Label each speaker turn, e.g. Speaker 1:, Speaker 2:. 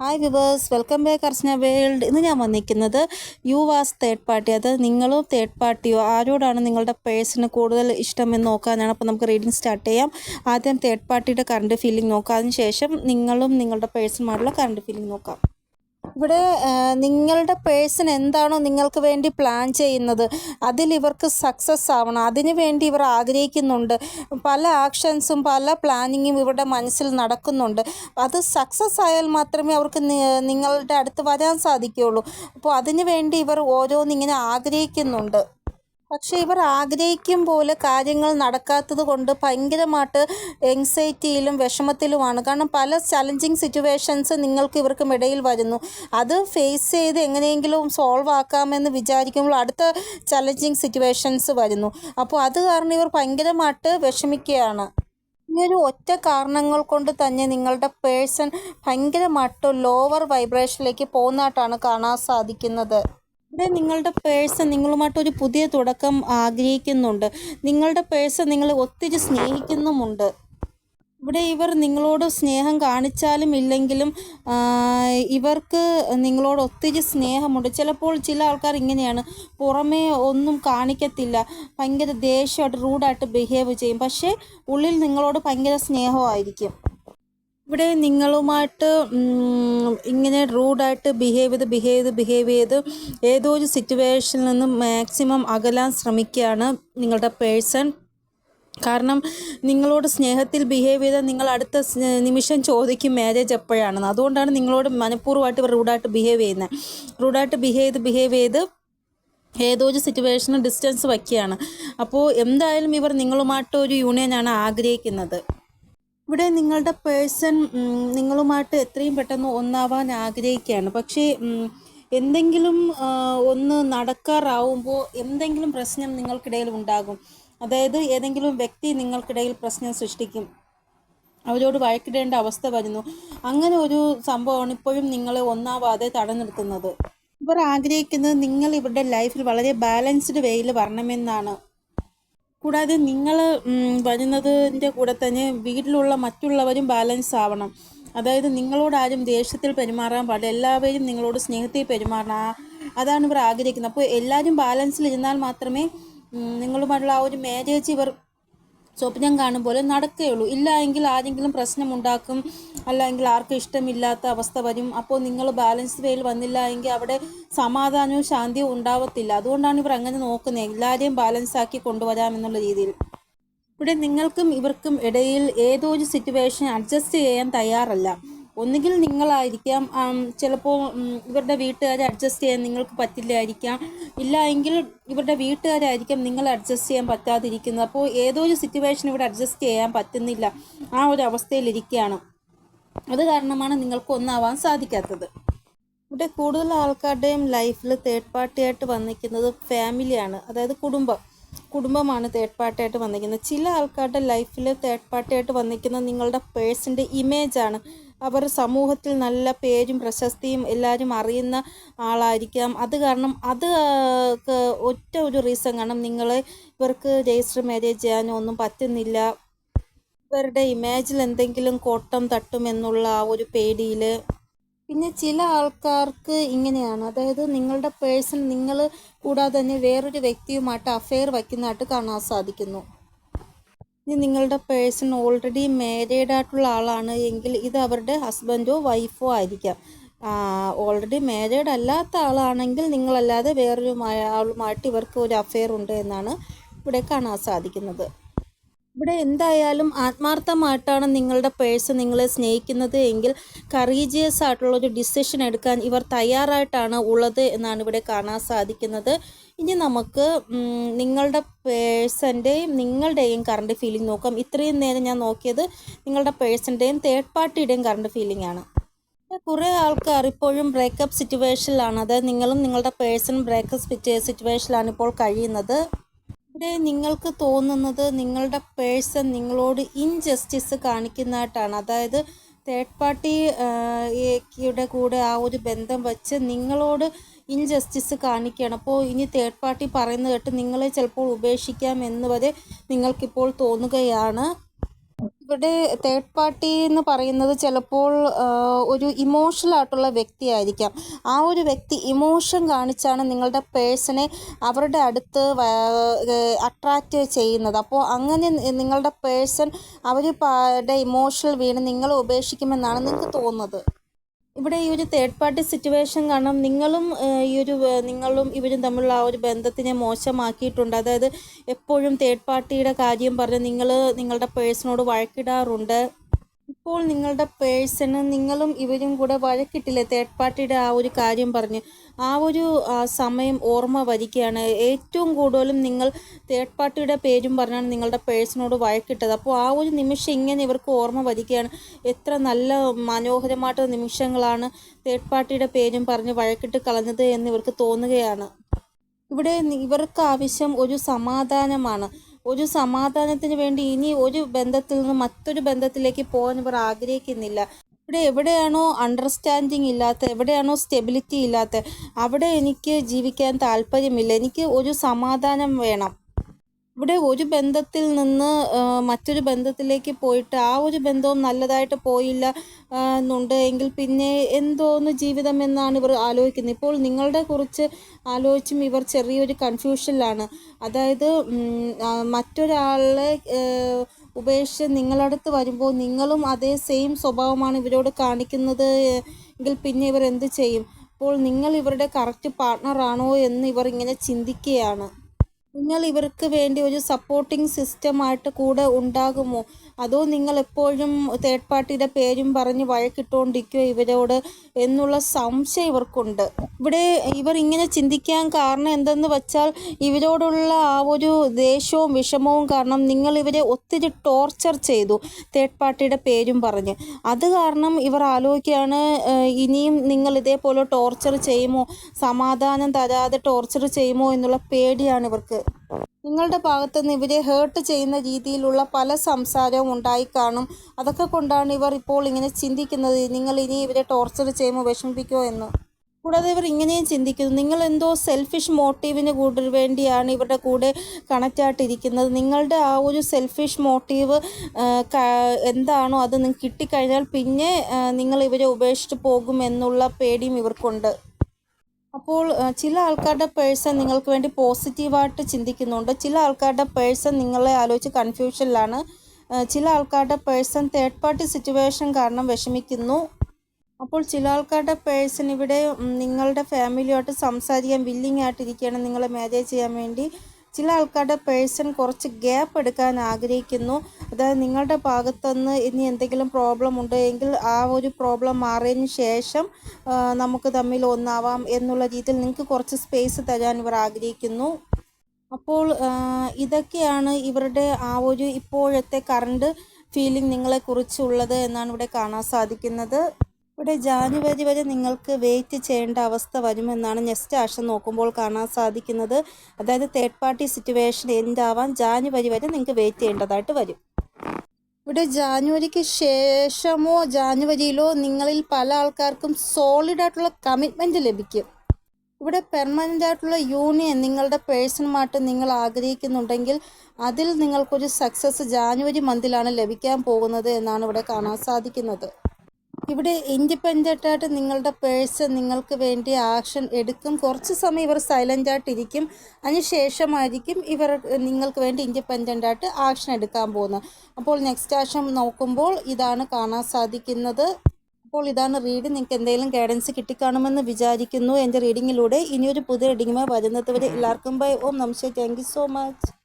Speaker 1: Hi viewers welcome back Archana World ഇന്ന് ഞാൻ വന്നിരിക്കുന്നത് യു വാസ് തേർഡ് പാർട്ടി അത് നിങ്ങളും തേർഡ് പാർട്ടിയോ ആരോടാണ് നിങ്ങളുടെ പേഴ്സിന് കൂടുതൽ ഇഷ്ടമെന്ന് നോക്കാനാണ്? അപ്പോൾ നമുക്ക് റീഡിങ് സ്റ്റാർട്ട് ചെയ്യാം. ആദ്യം തേർഡ് പാർട്ടിയുടെ കറണ്ട് ഫീലിംഗ് നോക്കാം. അതിനുശേഷം നിങ്ങളും നിങ്ങളുടെ പേഴ്സണുമായിട്ടുള്ള കറണ്ട് ഫീലിംഗ് നോക്കാം. ഇവിടെ നിങ്ങളുടെ പേഴ്സൺ എന്താണോ നിങ്ങൾക്ക് വേണ്ടി പ്ലാൻ ചെയ്യുന്നത് അതിൽ ഇവർക്ക് സക്സസ് ആവണം. അതിനു വേണ്ടി ഇവർ ആഗ്രഹിക്കുന്നുണ്ട്. പല ആക്ഷൻസും പല പ്ലാനിങ്ങും ഇവരുടെ മനസ്സിൽ നടക്കുന്നുണ്ട്. അത് സക്സസ് ആയാൽ മാത്രമേ അവർക്ക് നിങ്ങളുടെ അടുത്ത് വരാൻ സാധിക്കുകയുള്ളൂ. അപ്പോൾ അതിനു വേണ്ടി ഇവർ ഓരോന്നിങ്ങനെ ആഗ്രഹിക്കുന്നുണ്ട്. പക്ഷേ ഇവർ ആഗ്രഹിക്കും പോലെ കാര്യങ്ങൾ നടക്കാത്തത് കൊണ്ട് ഭയങ്കരമായിട്ട് എങ്സൈറ്റിയിലും വിഷമത്തിലുമാണ്. കാരണം പല ചലഞ്ചിങ് സിറ്റുവേഷൻസ് നിങ്ങൾക്ക് ഇവർക്കും ഇടയിൽ വരുന്നു. അത് ഫേസ് ചെയ്ത് എങ്ങനെയെങ്കിലും സോൾവ് ആക്കാമെന്ന് വിചാരിക്കുമ്പോൾ അടുത്ത ചലഞ്ചിങ് സിറ്റുവേഷൻസ് വരുന്നു. അപ്പോൾ അത് കാരണം ഇവർ ഭയങ്കരമായിട്ട് വിഷമിക്കുകയാണ്. ഈ ഒരു ഒറ്റ കാരണങ്ങൾ കൊണ്ട് തന്നെ നിങ്ങളുടെ പേഴ്സൺ ഭയങ്കരമായിട്ട് ലോവർ വൈബ്രേഷനിലേക്ക് പോകുന്നതായിട്ടാണ് കാണാൻ സാധിക്കുന്നത്. ഇവിടെ നിങ്ങളുടെ പേഴ്സ് നിങ്ങളുമായിട്ട് ഒരു പുതിയ തുടക്കം ആഗ്രഹിക്കുന്നുണ്ട്. നിങ്ങളുടെ പേഴ്സ് നിങ്ങളെ ഒത്തിരി സ്നേഹിക്കുന്നുമുണ്ട്. ഇവിടെ ഇവർ നിങ്ങളോട് സ്നേഹം കാണിച്ചാലും ഇല്ലെങ്കിലും ഇവർക്ക് നിങ്ങളോട് ഒത്തിരി സ്നേഹമുണ്ട്. ചിലപ്പോൾ ചില ആൾക്കാർ ഇങ്ങനെയാണ് പുറമേ ഒന്നും കാണിക്കത്തില്ല ഭയങ്കര ദേഷ്യമായിട്ട് റൂഡായിട്ട് ബിഹേവ് ചെയ്യും. പക്ഷേ ഉള്ളിൽ നിങ്ങളോട് ഭയങ്കര സ്നേഹമായിരിക്കും. ഇവിടെ നിങ്ങളുമായിട്ട് ഇങ്ങനെ റൂഡായിട്ട് ബിഹേവ് ചെയ്ത് ബിഹേവ് ചെയ്ത് ബിഹേവ് ചെയ്ത് ഏതോ ഒരു സിറ്റുവേഷനിൽ നിന്നും മാക്സിമം അകലാൻ ശ്രമിക്കുകയാണ് നിങ്ങളുടെ പേഴ്സൺ കാരണം നിങ്ങളോട് സ്നേഹത്തിൽ ബിഹേവ് ചെയ്താൽ നിങ്ങൾ അടുത്ത നിമിഷം ചോദിക്കും മാരേജ് എപ്പോഴാണെന്ന്. അതുകൊണ്ടാണ് നിങ്ങളോട് മനഃപൂർവമായിട്ട് റൂഡായിട്ട് ബിഹേവ് ചെയ്യുന്നത്. റൂഡായിട്ട് ബിഹേവ് ചെയ്ത് ബിഹേവ് ചെയ്ത് ഏതോ ഒരു സിറ്റുവേഷനും ഡിസ്റ്റൻസ് വയ്ക്കുകയാണ് അപ്പോൾ എന്തായാലും ഇവർ നിങ്ങളുമായിട്ട് ഒരു യൂണിയനാണ് ആഗ്രഹിക്കുന്നത്. ഇവിടെ നിങ്ങളുടെ പേഴ്സൺ നിങ്ങളുമായിട്ട് എത്രയും പെട്ടെന്ന് ഒന്നാവാൻ ആഗ്രഹിക്കുകയാണ്. പക്ഷേ എന്തെങ്കിലും ഒന്ന് നടക്കാറാവുമ്പോൾ എന്തെങ്കിലും പ്രശ്നം നിങ്ങൾക്കിടയിൽ ഉണ്ടാകും. അതായത് ഏതെങ്കിലും വ്യക്തി നിങ്ങൾക്കിടയിൽ പ്രശ്നം സൃഷ്ടിക്കും. അവരോട് വഴക്കിടേണ്ട അവസ്ഥ വരുന്നു. അങ്ങനെ ഒരു സംഭവമാണ് ഇപ്പോഴും നിങ്ങളെ ഒന്നാവാതെ തടഞ്ഞു നിർത്തുന്നത് ഇവർ ആഗ്രഹിക്കുന്നത് നിങ്ങൾ ഇവരുടെ ലൈഫിൽ വളരെ ബാലൻസ്ഡ് വേയിൽ വരണമെന്നാണ്. കൂടാതെ നിങ്ങൾ വരുന്നതിന്റെ കൂടെ തന്നെ വീട്ടിലുള്ള മറ്റുള്ളവരും ബാലൻസ് ആവണം. അതായത് നിങ്ങളോട് ആരും ദേഷ്യത്തിൽ പെരുമാറാൻ പാടില്ല. എല്ലാവരും നിങ്ങളോട് സ്നേഹത്തിൽ പെരുമാറണം. അതാണ് ഇവർ ആഗ്രഹിക്കുന്നത്. അപ്പോൾ എല്ലാവരും ബാലൻസിൽ ഇരുന്നാൽ മാത്രമേ നിങ്ങളുമായിട്ടുള്ള ആ ഒരു മാരേജ് ഇവർ സ്വപ്നം കാണും പോലെ നടക്കുകയുള്ളൂ ഇല്ല എങ്കിൽ ആരെങ്കിലും പ്രശ്നം ഉണ്ടാക്കും. അല്ലെങ്കിൽ ആർക്കും ഇഷ്ടമില്ലാത്ത അവസ്ഥ വരും. അപ്പോൾ നിങ്ങൾ ബാലൻസ് വേയിൽ വന്നില്ല എങ്കിൽ അവിടെ സമാധാനവും ശാന്തിയും ഉണ്ടാവത്തില്ല. അതുകൊണ്ടാണ് ഇവർ അങ്ങനെ നോക്കുന്നത് എല്ലാവരെയും ബാലൻസ് ആക്കി കൊണ്ടുവരാമെന്നുള്ള രീതിയിൽ. ഇവിടെ നിങ്ങൾക്കും ഇവർക്കും ഇടയിൽ ഏതോ ഒരു സിറ്റുവേഷൻ അഡ്ജസ്റ്റ് ചെയ്യാൻ തയ്യാറല്ല. ഒന്നുകിൽ നിങ്ങളായിരിക്കാം ചിലപ്പോൾ ഇവരുടെ വീട്ടുകാരെ അഡ്ജസ്റ്റ് ചെയ്യാൻ നിങ്ങൾക്ക് പറ്റില്ലായിരിക്കാം. ഇല്ല എങ്കിൽ ഇവരുടെ വീട്ടുകാരായിരിക്കാം നിങ്ങൾ അഡ്ജസ്റ്റ് ചെയ്യാൻ പറ്റാതിരിക്കുന്നത്. അപ്പോൾ ഏതോ ഒരു സിറ്റുവേഷൻ ഇവിടെ അഡ്ജസ്റ്റ് ചെയ്യാൻ പറ്റുന്നില്ല. ആ ഒരു അവസ്ഥയിലിരിക്കുകയാണ്. അത് കാരണമാണ് നിങ്ങൾക്ക് ഒന്നാവാൻ സാധിക്കാത്തത്. ഇവിടെ കൂടുതൽ ആൾക്കാരുടെയും ലൈഫിൽ തേർഡ് പാർട്ടിയായിട്ട് വന്നിരിക്കുന്നത് ഫാമിലിയാണ് അതായത് കുടുംബം. കുടുംബമാണ് തേർഡ് പാർട്ടിയായിട്ട് വന്നിരിക്കുന്നത്. ചില ആൾക്കാരുടെ ലൈഫിൽ തേർഡ് പാർട്ടിയായിട്ട് വന്നിരിക്കുന്നത് നിങ്ങളുടെ പേഴ്സിന്റെ ഇമേജാണ് അവർ സമൂഹത്തിൽ നല്ല പേരും പ്രശസ്തിയും എല്ലാവരും അറിയുന്ന ആളായിരിക്കാം. അത് കാരണം അത് ഒറ്റ ഒരു റീസൺ കാരണം നിങ്ങളെ ഇവർക്ക് രജിസ്റ്റർ മാരേജ് ചെയ്യാനോ ഒന്നും പറ്റുന്നില്ല. ഇവരുടെ ഇമേജിൽ എന്തെങ്കിലും കോട്ടം തട്ടുമെന്നുള്ള ആ ഒരു പേടിയിൽ പിന്നെ ചില ആൾക്കാർക്ക് ഇങ്ങനെയാണ്. അതായത് നിങ്ങളുടെ പേഴ്സൺ നിങ്ങൾ കൂടാതെ തന്നെ വേറൊരു വ്യക്തിയുമായിട്ട് അഫെയർ വയ്ക്കുന്നതായിട്ട് കാണാൻ സാധിക്കുന്നു. ഇനി നിങ്ങളുടെ പേഴ്സൺ ഓൾറെഡി മാരീഡ് ആയിട്ടുള്ള ആളാണ് എങ്കിൽ ഇത് അവരുടെ ഹസ്ബൻഡോ വൈഫോ ആയിരിക്കാം. ഓൾറെഡി മാരീഡ് അല്ലാത്ത ആളാണെങ്കിൽ നിങ്ങളല്ലാതെ വേറൊരു ആളുമായിട്ട് ഇവർക്ക് ഒരു അഫെയർ ഉണ്ട് എന്നാണ് ഇവിടെ കാണാൻ സാധിക്കുന്നത്. ഇവിടെ എന്തായാലും ആത്മാർത്ഥമായിട്ടാണ് നിങ്ങളുടെ പേഴ്സ് നിങ്ങളെ സ്നേഹിക്കുന്നത് എങ്കിൽ കറീജിയസ് ആയിട്ടുള്ള ഒരു ഡിസിഷൻ എടുക്കാൻ ഇവർ തയ്യാറായിട്ടാണ് ഉള്ളത് എന്നാണ് ഇവിടെ കാണാൻ സാധിക്കുന്നത്. ഇനി നമുക്ക് നിങ്ങളുടെ പേഴ്സന്റെയും നിങ്ങളുടെയും കറണ്ട് ഫീലിംഗ് നോക്കാം. ഇത്രയും നേരം ഞാൻ നോക്കിയത് നിങ്ങളുടെ പേഴ്സന്റെയും തേർഡ് പാർട്ടിയുടെയും കറണ്ട് ഫീലിംഗ് ആണ്. കുറേ ആൾക്കാർ ഇപ്പോഴും ബ്രേക്കപ്പ് സിറ്റുവേഷനിലാണ് അതായത് നിങ്ങളും നിങ്ങളുടെ പേഴ്സൺ ബ്രേക്കപ്പ് സിറ്റുവേഷനിലാണ് ഇപ്പോൾ കഴിയുന്നത്. ഇവിടെ നിങ്ങൾക്ക് തോന്നുന്നത് നിങ്ങളുടെ പേഴ്സൺ നിങ്ങളോട് ഇൻജസ്റ്റിസ് കാണിക്കുന്നതായിട്ടാണ്. അതായത് തേർഡ് പാർട്ടി യുടെ കൂടെ ആ ഒരു ബന്ധം വെച്ച് നിങ്ങളോട് ഇൻജസ്റ്റിസ് കാണിക്കുകയാണ്. അപ്പോൾ ഇനി തേർഡ് പാർട്ടി പറയുന്നത് കേട്ട് നിങ്ങളെ ചിലപ്പോൾ ഉപേക്ഷിക്കാം എന്ന് വരെ നിങ്ങൾക്കിപ്പോൾ തോന്നുകയാണ്. ഇവിടെ തേർഡ് പാർട്ടി എന്ന് പറയുന്നത് ചിലപ്പോൾ ഒരു ഇമോഷണൽ ആയിട്ടുള്ള വ്യക്തിയായിരിക്കാം. ആ ഒരു വ്യക്തി ഇമോഷൻ കാണിച്ചാണ് നിങ്ങളുടെ പേഴ്സണെ അവരുടെ അടുത്ത് അട്രാക്റ്റ് ചെയ്യുന്നത്. അപ്പോൾ അങ്ങനെ നിങ്ങളുടെ പേഴ്സൺ അവർ ഇമോഷണൽ വീണ് നിങ്ങളെ ഉപേക്ഷിക്കുമെന്നാണ് നിങ്ങൾക്ക് തോന്നുന്നത്. ഇവിടെ ഈ ഒരു തേർഡ് പാർട്ടി സിറ്റുവേഷൻ കാരണം നിങ്ങളും ഈ ഒരു നിങ്ങളും ഇവരും തമ്മിലുള്ള ആ ഒരു ബന്ധത്തിനെ മോശമാക്കിയിട്ടുണ്ട്. അതായത് എപ്പോഴും തേർഡ് പാർട്ടിയുടെ കാര്യം പറഞ്ഞ് നിങ്ങൾ നിങ്ങളുടെ പേഴ്സണോട് വഴക്കിടാറുണ്ട്. ഇപ്പോൾ നിങ്ങളുടെ പേഴ്സണ് നിങ്ങളും ഇവരും കൂടെ വഴക്കിട്ടില്ലേ? തേർഡ് പാർട്ടിയുടെ ആ ഒരു കാര്യം പറഞ്ഞ്. ആ ഒരു സമയം ഓർമ്മ വരികയാണ്. ഏറ്റവും കൂടുതലും നിങ്ങൾ തേർഡ് പാർട്ടിയുടെ പേരും പറഞ്ഞാണ് നിങ്ങളുടെ പേഴ്സണോട് വഴക്കിട്ടത്. അപ്പോൾ ആ ഒരു നിമിഷം ഇങ്ങനെ ഇവർക്ക് ഓർമ്മ വരികയാണ്. എത്ര നല്ല മനോഹരമായിട്ടുള്ള നിമിഷങ്ങളാണ് തേർഡ് പാർട്ടിയുടെ പേരും പറഞ്ഞ് വഴക്കിട്ട് കളഞ്ഞത് എന്ന് ഇവർക്ക് തോന്നുകയാണ്. ഇവിടെ ഇവർക്ക് ആവശ്യം ഒരു സമാധാനമാണ്. ഒരു സമാധാനത്തിന് വേണ്ടി ഇനി ഒരു ബന്ധത്തിൽ നിന്ന് മറ്റൊരു ബന്ധത്തിലേക്ക് പോകാൻ ഇവർ ആഗ്രഹിക്കുന്നില്ല. ഇവിടെ എവിടെയാണോ അണ്ടർസ്റ്റാൻഡിങ് ഇല്ലാത്ത എവിടെയാണോ സ്റ്റെബിലിറ്റി ഇല്ലാത്ത അവിടെ എനിക്ക് ജീവിക്കാൻ താല്പര്യമില്ല. എനിക്ക് ഒരു സമാധാനം വേണം. ഇവിടെ ഒരു ബന്ധത്തിൽ നിന്ന് മറ്റൊരു ബന്ധത്തിലേക്ക് പോയിട്ട് ആ ഒരു ബന്ധവും നല്ലതായിട്ട് പോയില്ല എന്നുണ്ട്. എങ്കിൽ പിന്നെ എന്തോന്ന് ജീവിതം എന്നാണ് ഇവർ ആലോചിക്കുന്നത്. ഇപ്പോൾ നിങ്ങളുടെ കുറിച്ച് ആലോചിച്ചും ഇവർ ചെറിയൊരു കൺഫ്യൂഷനിലാണ്. അതായത് മറ്റൊരാളെ ഉപേക്ഷിച്ച് നിങ്ങളടുത്ത് വരുമ്പോൾ നിങ്ങളും അതേ സെയിം സ്വഭാവമാണ് ഇവരോട് കാണിക്കുന്നത് എങ്കിൽ പിന്നെ ഇവർ എന്ത് ചെയ്യും? അപ്പോൾ നിങ്ങൾ ഇവരുടെ കറക്റ്റ് പാർട്ട്ണറാണോ എന്ന് ഇവർ ഇങ്ങനെ ചിന്തിക്കുകയാണ്. നിങ്ങൾ ഇവർക്ക് വേണ്ടി ഒരു സപ്പോർട്ടിംഗ് സിസ്റ്റമായിട്ട് കൂടെ ഉണ്ടാകുമോ? അതോ നിങ്ങൾ എപ്പോഴും തേർഡ് പാർട്ടിയുടെ പേരും പറഞ്ഞ് വഴക്കിട്ടുകൊണ്ടിരിക്കുമോ ഇവരോട് എന്നുള്ള സംശയം ഇവർക്കുണ്ട്. ഇവിടെ ഇവർ ഇങ്ങനെ ചിന്തിക്കാൻ കാരണം എന്തെന്ന് വെച്ചാൽ ഇവരോടുള്ള ആ ഒരു ദേഷ്യവും വിഷമവും കാരണം നിങ്ങൾ ഇവരെ ഒത്തിരി ടോർച്ചർ ചെയ്തു തേർഡ് പാർട്ടിയുടെ പേരും പറഞ്ഞ്. അത് കാരണം ഇവർ ആലോചിക്കുകയാണ് ഇനിയും നിങ്ങൾ ഇതേപോലെ ടോർച്ചർ ചെയ്യുമോ? സമാധാനം തരാതെ ടോർച്ചർ ചെയ്യുമോ എന്നുള്ള പേടിയാണ് ഇവർക്ക്. നിങ്ങളുടെ ഭാഗത്ത് നിന്ന് ഇവരെ ഹേർട്ട് ചെയ്യുന്ന രീതിയിലുള്ള പല സംസാരവും ഉണ്ടായി കാണും അതൊക്കെ കൊണ്ടാണ് ഇവർ ഇപ്പോൾ ഇങ്ങനെ ചിന്തിക്കുന്നത്. നിങ്ങൾ ഇനി ഇവരെ ടോർച്ചർ ചെയ്യുമോ വിഷമിപ്പിക്കുമോ എന്ന്. കൂടാതെ ഇവർ ഇങ്ങനെയും ചിന്തിക്കുന്നു. നിങ്ങൾ എന്തോ സെൽഫിഷ് മോട്ടീവിന് കൂടുതൽ വേണ്ടിയാണ് ഇവരുടെ കൂടെ കണക്റ്റ് ആയിട്ടിരിക്കുന്നത്. നിങ്ങളുടെ ആ ഒരു സെൽഫിഷ് മോട്ടീവ് എന്താണോ അത് നിങ്ങൾക്ക് കിട്ടിക്കഴിഞ്ഞാൽ പിന്നെ നിങ്ങൾ ഇവരെ ഉപേക്ഷിച്ച് പോകുമെന്നുള്ള പേടിയും ഇവർക്കുണ്ട്. അപ്പോൾ ചില ആൾക്കാരുടെ പേഴ്സൺ നിങ്ങൾക്ക് വേണ്ടി പോസിറ്റീവായിട്ട് ചിന്തിക്കുന്നുണ്ട്. ചില ആൾക്കാരുടെ പേഴ്സൺ നിങ്ങളെ ആലോചിച്ച് കൺഫ്യൂഷനിലാണ്. ചില ആൾക്കാരുടെ പേഴ്സൺ തേർഡ് പാർട്ടി സിറ്റുവേഷൻ കാരണം വിഷമിക്കുന്നു. അപ്പോൾ ചില ആൾക്കാരുടെ പേഴ്സൺ ഇവിടെ നിങ്ങളുടെ ഫാമിലിയുമായിട്ട് സംസാരിക്കാൻ വില്ലിങ് ആയിട്ടിരിക്കുകയാണ്. നിങ്ങളെ മാരേജ് ചെയ്യാൻ വേണ്ടി. ചില ആൾക്കാരുടെ പേഴ്സൺ കുറച്ച് ഗ്യാപ്പ് എടുക്കാൻ ആഗ്രഹിക്കുന്നു. അതായത് നിങ്ങളുടെ ഭാഗത്തുനിന്ന് ഇനി എന്തെങ്കിലും പ്രോബ്ലം ഉണ്ട് എങ്കിൽ ആ ഒരു പ്രോബ്ലം മാറിയതിന് ശേഷം നമുക്ക് തമ്മിൽ ഒന്നാവാം എന്നുള്ള രീതിയിൽ നിങ്ങൾക്ക് കുറച്ച് സ്പേസ് തരാൻ ഇവർ ആഗ്രഹിക്കുന്നു. അപ്പോൾ ഇതൊക്കെയാണ് ഇവരുടെ ആ ഒരു ഇപ്പോഴത്തെ കറണ്ട് ഫീലിംഗ് നിങ്ങളെക്കുറിച്ചുള്ളത് എന്നാണ് ഇവിടെ കാണാൻ സാധിക്കുന്നത്. ഇവിടെ ജാനുവരി വരെ നിങ്ങൾക്ക് വെയിറ്റ് ചെയ്യേണ്ട അവസ്ഥ വരുമെന്നാണ് നെക്സ്റ്റ് ആഴ്ച നോക്കുമ്പോൾ കാണാൻ സാധിക്കുന്നത്. അതായത് തേർഡ് പാർട്ടി സിറ്റുവേഷൻ എന്താവാൻ ജാനുവരി വരെ നിങ്ങൾക്ക് വെയിറ്റ് ചെയ്യേണ്ടതായിട്ട് വരും. ഇവിടെ ജാനുവരിക്ക് ശേഷമോ ജാനുവരിയിലോ നിങ്ങളിൽ പല ആൾക്കാർക്കും സോളിഡ് ആയിട്ടുള്ള കമ്മിറ്റ്മെന്റ് ലഭിക്കും. ഇവിടെ പെർമനന്റ് ആയിട്ടുള്ള യൂണിയൻ നിങ്ങളുടെ പേഴ്സണുമായിട്ട് നിങ്ങൾ ആഗ്രഹിക്കുന്നുണ്ടെങ്കിൽ അതിൽ നിങ്ങൾക്കൊരു സക്സസ് ജാനുവരി മന്തിലാണ് ലഭിക്കാൻ പോകുന്നത് എന്നാണ് ഇവിടെ കാണാൻ സാധിക്കുന്നത്. ഇവിടെ ഇൻഡിപെൻഡന്റ് ആയിട്ട് നിങ്ങളുടെ പേഴ്സൺ നിങ്ങൾക്ക് വേണ്ടി ആക്ഷൻ എടുക്കും. കുറച്ച് സമയം ഇവർ സൈലന്റ് ആയിട്ടിരിക്കും. അതിന് ശേഷമായിരിക്കും ഇവർ നിങ്ങൾക്ക് വേണ്ടി ഇൻഡിപെൻഡന്റ് ആയിട്ട് ആക്ഷൻ എടുക്കാൻ പോകുന്നത്. അപ്പോൾ നെക്സ്റ്റ് ആക്ഷൻ നോക്കുമ്പോൾ ഇതാണ് കാണാൻ സാധിക്കുന്നത്. അപ്പോൾ ഇതാണ് റീഡ് നിങ്ങൾക്ക് എന്തെങ്കിലും ഗൈഡൻസ് കിട്ടിക്കാണുമെന്ന് വിചാരിക്കുന്നു. എന്റെ റീഡിങ്ങിലൂടെ ഇനിയൊരു പുതിയ റീഡിങ്ങുമായി വരുന്നത് വരെ എല്ലാവർക്കും ബൈ ഓം നമസ്തേ താങ്ക് സോ മച്ച്